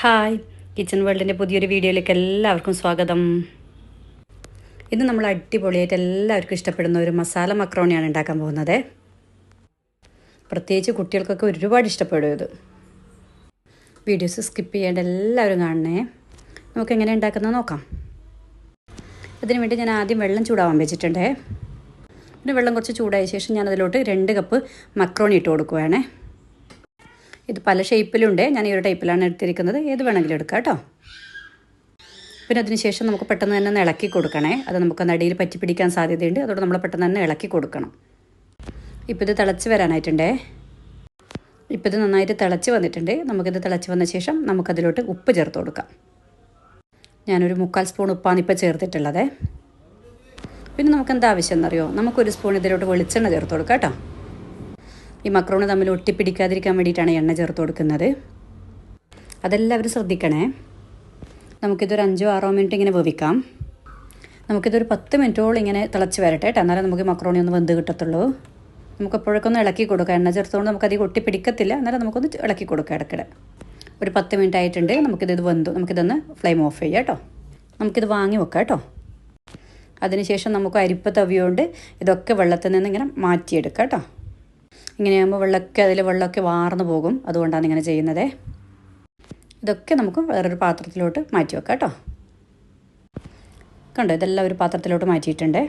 Hi. Kitchen വേൾഡിന്റെ പുതിയൊരു വീഡിയോയിലേക്ക് എല്ലാവർക്കും സ്വാഗതം. ഇന്ന് നമ്മൾ അടിപൊളിയായിട്ട് എല്ലാവർക്കും ഇഷ്ടപ്പെടുന്ന ഒരു മസാല മക്രോണിയാണ് ഉണ്ടാക്കാൻ പോകുന്നത്. പ്രത്യേകിച്ച് കുട്ടികൾക്കൊക്കെ ഒരുപാട് ഇഷ്ടപ്പെടും ഇത്. വീഡിയോസ് സ്കിപ്പ് ചെയ്യേണ്ട എല്ലാവരും കാണണേ. നമുക്ക് എങ്ങനെ ഉണ്ടാക്കുന്നത് നോക്കാം. ഇതിന് വേണ്ടി ഞാൻ ആദ്യം വെള്ളം ചൂടാവാൻ വെച്ചിട്ടുണ്ടേ. പിന്നെ വെള്ളം കുറച്ച് ചൂടായ ശേഷം ഞാൻ അതിലോട്ട് രണ്ട് കപ്പ് മക്രോണി ഇട്ട് കൊടുക്കുവാണേ ഇത് പല ഷേപ്പിലുണ്ട് ഞാൻ ഈ ഒരു ടൈപ്പിലാണ് എടുത്തിരിക്കുന്നത്. ഏത് വേണമെങ്കിലും എടുക്കാം കേട്ടോ. പിന്നെ അതിനുശേഷം നമുക്ക് പെട്ടെന്ന് തന്നെ ഇളക്കി കൊടുക്കണേ. അത് നമുക്ക് നടിയിൽ പറ്റി പിടിക്കാൻ സാധ്യതയുണ്ട്. അതുകൊണ്ട് നമ്മൾ പെട്ടെന്ന് തന്നെ ഇളക്കി കൊടുക്കണം. ഇപ്പോൾ ഇത് തിളച്ച് വരാനായിട്ടുണ്ടേ. ഇപ്പോൾ ഇത് നന്നായിട്ട് തിളച്ച് വന്നിട്ടുണ്ട്. നമുക്കിത് തിളച്ച് വന്ന ശേഷം നമുക്കതിലോട്ട് ഉപ്പ് ചേർത്ത് കൊടുക്കാം. ഞാനൊരു മുക്കാൽ സ്പൂൺ ഉപ്പാണ് ഇപ്പോൾ ചേർത്തിട്ടുള്ളത്. പിന്നെ നമുക്ക് എന്താവശ്യം എന്നറിയോ? നമുക്കൊരു സ്പൂൺ ഇതിലോട്ട് വെളിച്ചെണ്ണ ചേർത്ത് കൊടുക്കാം കേട്ടോ. ഈ മക്രോണ് തമ്മിൽ ഒട്ടിപ്പിടിക്കാതിരിക്കാൻ വേണ്ടിയിട്ടാണ് എണ്ണ ചേർത്ത് കൊടുക്കുന്നത്. അതെല്ലാവരും ശ്രദ്ധിക്കണേ. നമുക്കിതൊരു അഞ്ചോ ആറോ മിനിറ്റ് ഇങ്ങനെ വേവിക്കാം. നമുക്കിതൊരു പത്ത് മിനിറ്റോളം ഇങ്ങനെ തിളച്ച് വരട്ടെ എന്നാലേ നമുക്ക് മക്രോണി ഒന്ന് വെന്ത് കിട്ടത്തുള്ളൂ. നമുക്ക് എപ്പോഴൊക്കെ ഒന്ന് ഇളക്കി കൊടുക്കാം. എണ്ണ ചേർത്തുകൊണ്ട് നമുക്കധികം ഒട്ടിപ്പിടിക്കത്തില്ല. എന്നാലും നമുക്കൊന്ന് ഇളക്കി കൊടുക്കാം ഇടയ്ക്കിടെ. ഒരു പത്ത് മിനിറ്റ് ആയിട്ടുണ്ട്. നമുക്കിത് ഇത് വെന്തു നമുക്കിതൊന്ന് ഫ്ലെയിം ഓഫ് ചെയ്യാം കേട്ടോ. നമുക്കിത് വാങ്ങി വെക്കാം കേട്ടോ. അതിനുശേഷം നമുക്ക് അരിപ്പ് തവിയോണ്ട് ഇതൊക്കെ വെള്ളത്തിൽ നിന്ന് ഇങ്ങനെ മാറ്റിയെടുക്കാം കേട്ടോ. ഇങ്ങനെയാകുമ്പോൾ വെള്ളമൊക്കെ അതിൽ വെള്ളമൊക്കെ വാർന്നു പോകും. അതുകൊണ്ടാണ് ഇങ്ങനെ ചെയ്യുന്നത്. ഇതൊക്കെ നമുക്ക് വേറൊരു പാത്രത്തിലോട്ട് മാറ്റി വെക്കാം കേട്ടോ. കണ്ടോ? ഇതെല്ലാം ഒരു പാത്രത്തിലോട്ട് മാറ്റിയിട്ടുണ്ട്.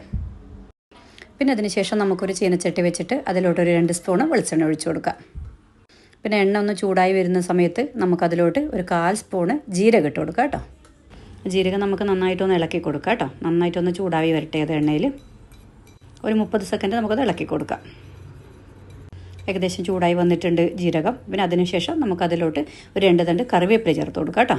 പിന്നെ അതിന് ശേഷം നമുക്കൊരു ചീനച്ചട്ടി വെച്ചിട്ട് അതിലോട്ടൊരു രണ്ട് സ്പൂണ് വെളിച്ചെണ്ണ ഒഴിച്ചു കൊടുക്കാം. പിന്നെ എണ്ണ ഒന്ന് ചൂടായി വരുന്ന സമയത്ത് നമുക്കതിലോട്ട് ഒരു കാൽ സ്പൂണ് ജീരകം ഇട്ട് കൊടുക്കാം കേട്ടോ. ജീരകം നമുക്ക് നന്നായിട്ടൊന്ന് ഇളക്കി കൊടുക്കാം കേട്ടോ. നന്നായിട്ടൊന്ന് ചൂടായി വരട്ടെ അത് എണ്ണയിൽ ഒരു മുപ്പത് സെക്കൻഡ് നമുക്കത് ഇളക്കി കൊടുക്കാം. ഏകദേശം ചൂടായി വന്നിട്ടുണ്ട് ജീരകം. പിന്നെ അതിനുശേഷം നമുക്കതിലോട്ട് ഒരു രണ്ട് തണ്ട് കറിവേപ്പില ചേർത്ത് കൊടുക്കാം കേട്ടോ.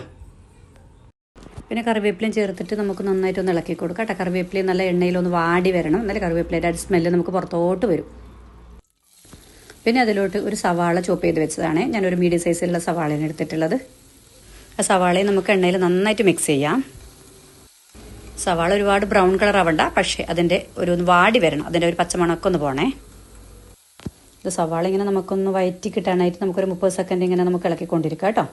പിന്നെ കറിവേപ്പിലയും ചേർത്തിട്ട് നമുക്ക് നന്നായിട്ട് ഒന്ന് ഇളക്കി കൊടുക്കാം കേട്ടോ. കറിവേപ്പിലയും നല്ല എണ്ണയിലൊന്ന് വാടി വരണം. എന്നാലും കറിവേപ്പിലയുടെ ആ സ്മെല്ല് നമുക്ക് പുറത്തോട്ട് വരും. പിന്നെ അതിലോട്ട് ഒരു സവാള ചോപ്പ് ചെയ്ത് വെച്ചതാണ്. ഞാനൊരു മീഡിയം സൈസിലുള്ള സവാളയാണ് എടുത്തിട്ടുള്ളത്. ആ സവാളയും നമുക്ക് എണ്ണയിൽ നന്നായിട്ട് മിക്സ് ചെയ്യാം. സവാള ഒരുപാട് ബ്രൗൺ കളർ ആവണ്ട. പക്ഷേ അതിന്റെ ഒരു വാടി വരണം. അതിന്റെ ഒരു പച്ചമണക്കൊന്ന് പോണേ. ഇത് സവാള ഇങ്ങനെ നമുക്കൊന്ന് വയറ്റി കിട്ടാനായിട്ട് നമുക്കൊരു മുപ്പത് സെക്കൻഡ് ഇങ്ങനെ നമുക്ക് ഇളക്കിക്കൊണ്ടിരിക്കാം കേട്ടോ.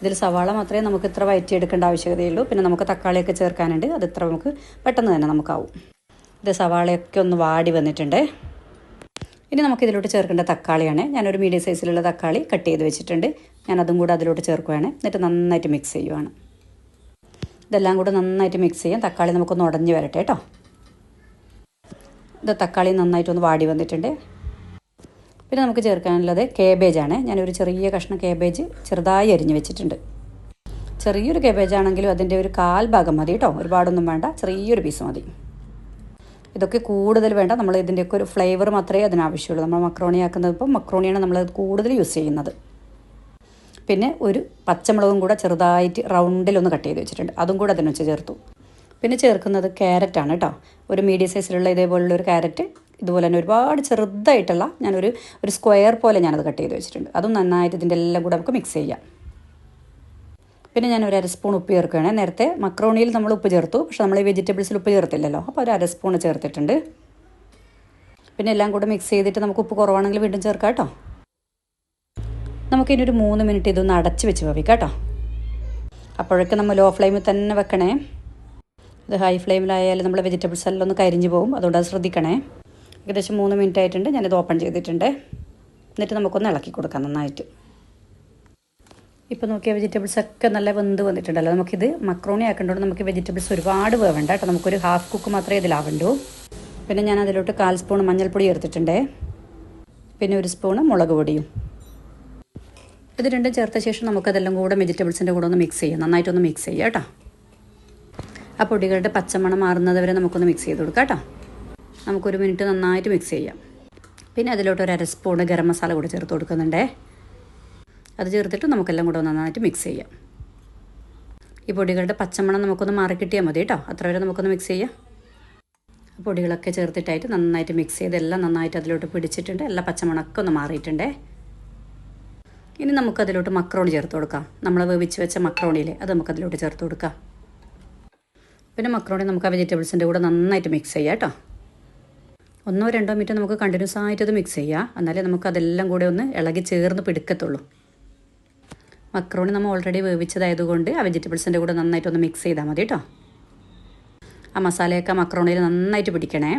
ഇതിൽ സവാള മാത്രമേ നമുക്ക് ഇത്ര വയറ്റി എടുക്കേണ്ട ആവശ്യകതയുള്ളൂ പിന്നെ നമുക്ക് തക്കാളിയൊക്കെ ചേർക്കാനുണ്ട്. അത് ഇത്ര നമുക്ക് പെട്ടെന്ന് തന്നെ നമുക്കാവും. ഇത് സവാളയൊക്കെ ഒന്ന് വാടി വന്നിട്ടുണ്ട്. ഇനി നമുക്ക് ഇതിലോട്ട് ചേർക്കേണ്ട തക്കാളിയാണ്. ഞാനൊരു മീഡിയം സൈസിലുള്ള തക്കാളി കട്ട് ചെയ്ത് വെച്ചിട്ടുണ്ട്. ഞാൻ അതും കൂടെ അതിലോട്ട് ചേർക്കുകയാണ് എന്നിട്ട് നന്നായിട്ട് മിക്സ് ചെയ്യുവാണ്. ഇതെല്ലാം കൂടെ നന്നായിട്ട് മിക്സ് ചെയ്യാം. തക്കാളി നമുക്കൊന്ന് ഉടഞ്ഞ് വരട്ടെ കേട്ടോ. ഇത് തക്കാളി നന്നായിട്ടൊന്ന് വാടി വന്നിട്ടുണ്ട്. പിന്നെ നമുക്ക് ചേർക്കാനുള്ളത് കേബേജാണ് ഞാനൊരു ചെറിയ കഷ്ണം കേബേജ് ചെറുതായി അരിഞ്ഞ് വെച്ചിട്ടുണ്ട്. ചെറിയൊരു കേബേജ് ആണെങ്കിലും അതിന്റെ ഒരു കാൽ ഭാഗം മതി കേട്ടോ. ഒരുപാടൊന്നും വേണ്ട. ചെറിയൊരു പീസ് മതി. ഇതൊക്കെ കൂടുതൽ വേണ്ട. നമ്മൾ ഇതിന്റെയൊക്കെ ഒരു ഫ്ലേവർ മാത്രമേ അതിനാവശ്യമുള്ളൂ. നമ്മൾ മക്രോണി ആക്കുന്നത് ഇപ്പം മക്രോണിയാണ് നമ്മൾ കൂടുതൽ യൂസ് ചെയ്യുന്നത്. പിന്നെ ഒരു പച്ചമുളകും കൂടെ ചെറുതായിട്ട് റൗണ്ടിലൊന്ന് കട്ട് ചെയ്ത് വെച്ചിട്ടുണ്ട്. അതും കൂടെ അതിനൊച്ച് ചേർത്തു. പിന്നെ ചേർക്കുന്നത് ക്യാരറ്റാണ് കേട്ടോ ഒരു മീഡിയം സൈസിലുള്ള ഇതേപോലുള്ള ഒരു ക്യാരറ്റ് ഇതുപോലെ തന്നെ ഒരുപാട് ചെറുതായിട്ടുള്ള ഞാനൊരു ഒരു സ്ക്വയർ പോലെ ഞാനത് കട്ട് ചെയ്ത് വെച്ചിട്ടുണ്ട്. അതും നന്നായിട്ട് ഇതിന്റെ എല്ലാം കൂടെ നമുക്ക് മിക്സ് ചെയ്യാം. പിന്നെ ഞാൻ ഒരു അര സ്പൂൺ ഉപ്പ് ചേർക്കുകയാണ്. നേരത്തെ മക്രോണിയിൽ നമ്മൾ ഉപ്പ് ചേർത്തു. പക്ഷെ നമ്മൾ ഈ വെജിറ്റബിൾസിൽ ഉപ്പ് ചേർത്തില്ലല്ലോ. അപ്പോൾ ഒരു അര സ്പൂൺ ചേർത്തിട്ടുണ്ട്. പിന്നെ എല്ലാം കൂടെ മിക്സ് ചെയ്തിട്ട് നമുക്ക് ഉപ്പ് കുറവാണെങ്കിൽ വീണ്ടും ചേർക്കാം കേട്ടോ നമുക്കിനി ഒരു മൂന്ന് മിനിറ്റ് ഇതൊന്ന് അടച്ച് വെച്ച് വേവിക്കാം കേട്ടോ അപ്പോഴൊക്കെ നമ്മൾ ലോ ഫ്ലെയിമിൽ തന്നെ വെക്കണേ. ഇത് ഹൈ ഫ്ലെയിമിലായാലും നമ്മൾ വെജിറ്റബിൾസ് എല്ലാം ഒന്ന് കരിഞ്ഞു പോകും അതുകൊണ്ട് അത് ശ്രദ്ധിക്കണേ. ഏകദേശം മൂന്ന് മിനിറ്റ് ആയിട്ടുണ്ട്. ഞാനിത് ഓപ്പൺ ചെയ്തിട്ടുണ്ട്. എന്നിട്ട് നമുക്കൊന്ന് ഇളക്കി കൊടുക്കാം നന്നായിട്ട്. ഇപ്പോൾ നോക്കിയ വെജിറ്റബിൾസ് ഒക്കെ നല്ല വെന്ത് വന്നിട്ടുണ്ടല്ലോ. നമുക്കിത് മക്രോണി ആക്കേണ്ടതുകൊണ്ട് നമുക്ക് വെജിറ്റബിൾസ് ഒരുപാട് വേവണ്ട കേട്ടോ. നമുക്കൊരു ഹാഫ് കുക്ക് മാത്രമേ ഇതിലാവണ്ടൂ. പിന്നെ ഞാൻ അതിലോട്ട് കാൽ സ്പൂൺ മഞ്ഞൾപ്പൊടി ചേർത്തിട്ടുണ്ട്. പിന്നെ ഒരു സ്പൂണ് മുളക് പൊടിയും. ഇത് രണ്ടും ചേർത്ത ശേഷം നമുക്കതെല്ലാം കൂടെ വെജിറ്റബിൾസിന്റെ കൂടെ ഒന്ന് മിക്സ് ചെയ്യാം. നന്നായിട്ടൊന്ന് മിക്സ് ചെയ്യാം കേട്ടോ. ആ പൊടികളുടെ പച്ചമണം മാറുന്നത് വരെ നമുക്കൊന്ന് മിക്സ് ചെയ്ത് കൊടുക്കാം കേട്ടോ. നമുക്കൊരു മിനിറ്റ് നന്നായിട്ട് മിക്സ് ചെയ്യാം. പിന്നെ അതിലോട്ട് ഒരു അര സ്പൂൺ ഗരം മസാല കൂടി ചേർത്ത് കൊടുക്കുന്നുണ്ടേ. അത് ചേർത്തിട്ട് നമുക്കെല്ലാം കൂടെ നന്നായിട്ട് മിക്സ് ചെയ്യാം. ഈ പൊടികളുടെ പച്ചമണം നമുക്കൊന്ന് മാറിക്കിട്ടിയാൽ മതി കേട്ടോ. അത്ര വരെ നമുക്കൊന്ന് മിക്സ് ചെയ്യാം. പൊടികളൊക്കെ ചേർത്തിട്ടായിട്ട് നന്നായിട്ട് മിക്സ് ചെയ്ത് എല്ലാം നന്നായിട്ട് അതിലോട്ട് പിടിച്ചിട്ടുണ്ട്. എല്ലാ പച്ചമണമൊക്കെ ഒന്ന് മാറിയിട്ടുണ്ടേ. ഇനി നമുക്കതിലോട്ട് മക്രോണി ചേർത്ത് കൊടുക്കാം. നമ്മൾ വേവിച്ച് വെച്ച മക്രോണിയിലെ അത് നമുക്കതിലോട്ട് ചേർത്ത് കൊടുക്കാം. പിന്നെ മക്രോണി നമുക്ക് ആ വെജിറ്റബിൾസിന്റെ കൂടെ നന്നായിട്ട് മിക്സ് ചെയ്യാം കേട്ടോ. ഒന്നോ രണ്ടോ മിനിറ്റ് നമുക്ക് കണ്ടിന്യൂസ് ആയിട്ടത് മിക്സ് ചെയ്യാം. എന്നാലേ നമുക്ക് അതെല്ലാം കൂടെ ഒന്ന് ഇളകി ചേർന്ന് പിടിക്കത്തുള്ളൂ. മക്രോണി നമ്മൾ ഓൾറെഡി വേവിച്ചതായതുകൊണ്ട് ആ വെജിറ്റബിൾസിന്റെ കൂടെ നന്നായിട്ട് ഒന്ന് മിക്സ് ചെയ്താൽ മതി കേട്ടോ. ആ മസാലയൊക്കെ മക്രോണിയിൽ നന്നായിട്ട് പിടിക്കണേ.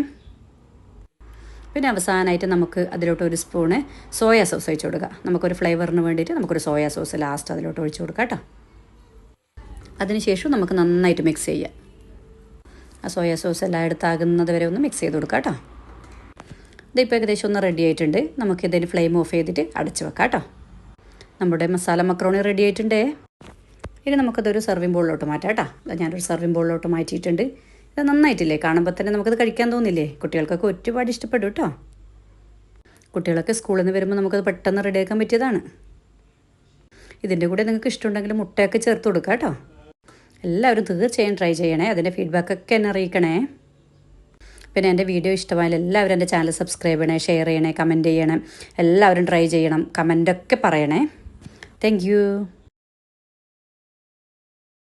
പിന്നെ അവസാനമായിട്ട് നമുക്ക് അതിലോട്ട് ഒരു സ്പൂണ് സോയാ സോസ് ഒഴിച്ചു കൊടുക്കുക നമുക്കൊരു ഫ്ലേവറിന് വേണ്ടിയിട്ട് നമുക്കൊരു സോയാ സോസ് ലാസ്റ്റ് അതിലോട്ട് ഒഴിച്ചു കൊടുക്കാം കേട്ടോ. അതിനുശേഷം നമുക്ക് നന്നായിട്ട് മിക്സ് ചെയ്യാം. ആ സോയാ സോസ് എല്ലാം എടുത്താകുന്നത് വരെ ഒന്ന് മിക്സ് ചെയ്ത് കൊടുക്കാം കേട്ടോ. ഇതിപ്പോൾ ഏകദേശം ഒന്ന് റെഡി ആയിട്ടുണ്ട്. നമുക്ക് നമുക്കിതിന് ഫ്ലെയിം ഓഫ് ചെയ്തിട്ട് അടച്ചു വെക്കാം കേട്ടോ. നമ്മുടെ മസാല മക്രോണി റെഡി ആയിട്ടുണ്ടേ. ഇനി നമുക്കതൊരു സർവിംഗ് ബോളിലോട്ട് മാറ്റാം കേട്ടോ. ഞാനൊരു സർവിംഗ് ബോളിലോട്ട് മാറ്റിയിട്ടുണ്ട്. ഇത് നന്നായിട്ടില്ലേ? കാണുമ്പോൾ തന്നെ നമുക്കത് കഴിക്കാൻ തോന്നില്ലേ? കുട്ടികൾക്കൊക്കെ ഒരുപാട് ഇഷ്ടപ്പെടും കേട്ടോ. കുട്ടികളൊക്കെ സ്കൂളിൽ നിന്ന് വരുമ്പോൾ നമുക്കത് പെട്ടെന്ന് റെഡിയാക്കാൻ പറ്റിയതാണ്. ഇതിന്റെ കൂടെ നിങ്ങൾക്ക് ഇഷ്ടമുണ്ടെങ്കിൽ മുട്ടയൊക്കെ ചേർത്ത് കൊടുക്കാം കേട്ടോ. എല്ലാവരും തീർച്ചയായും ട്രൈ ചെയ്യണേ. അതിന്റെ ഫീഡ്ബാക്കൊക്കെ എന്നെ അറിയിക്കണേ. പിന്നെ എന്റെ വീഡിയോ ഇഷ്ടമായാലും എല്ലാവരും എന്റെ ചാനൽ സബ്സ്ക്രൈബ് ചെയ്യണേ ഷെയർ ചെയ്യണേ കമന്റ് ചെയ്യണേ. എല്ലാവരും ട്രൈ ചെയ്യണം കമന്റൊക്കെ പറയണേ. താങ്ക്